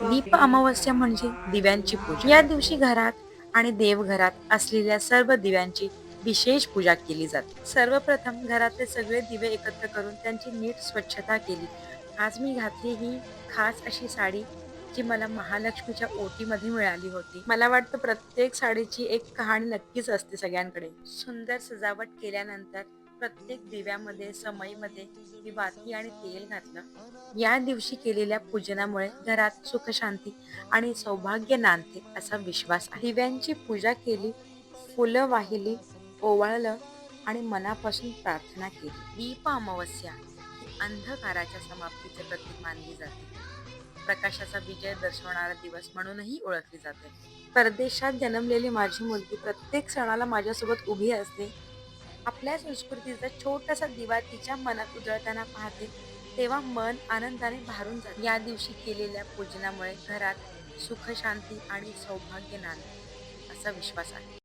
दीप अमावस्या म्हणजे दिव्यांची पूजा. या दिवशी घरात आणि देवघरात असलेल्या सर्व दिव्यांची विशेष पूजा केली जाते. सर्वप्रथम घरातले सगळे दिवे एकत्र करून त्यांची नीट स्वच्छता केली. आज मी घातली ही खास अशी साडी जी मला महालक्ष्मीच्या ओटीमध्ये मिळाली होती. मला वाटतं प्रत्येक साडीची एक कहाणी नक्कीच असते सगळ्यांकडे. सुंदर सजावट केल्यानंतर प्रत्येक दिव्यामध्ये समईमध्ये मी वाती आणि तेल घातलं. या दिवशी केलेल्या पूजनामुळे घरात सुखशांती आणि सौभाग्य नांदते असा विश्वास आहे. दिव्यांची पूजा केली फुलं वाहिली ओवाळलं आणि मनापासून प्रार्थना केली. दीप अमावस्या ही अंधकाराच्या समाप्तीचे प्रतीक मानली जाते. प्रकाशाचा विजय दर्शवणारा दिवस म्हणूनही ओळखली जाते. परदेशात जन्मलेली माझी मुलगी प्रत्येक सणाला माझ्यासोबत उभी असते. आपल्या संस्कृतीचा छोटासा दिवा तिच्या मनात उजळताना पाहते तेव्हा मन आनंदाने भारून जाते. या दिवशी केलेल्या पूजनामुळे घरात सुख शांती आणि सौभाग्य नांद असा विश्वास आहे.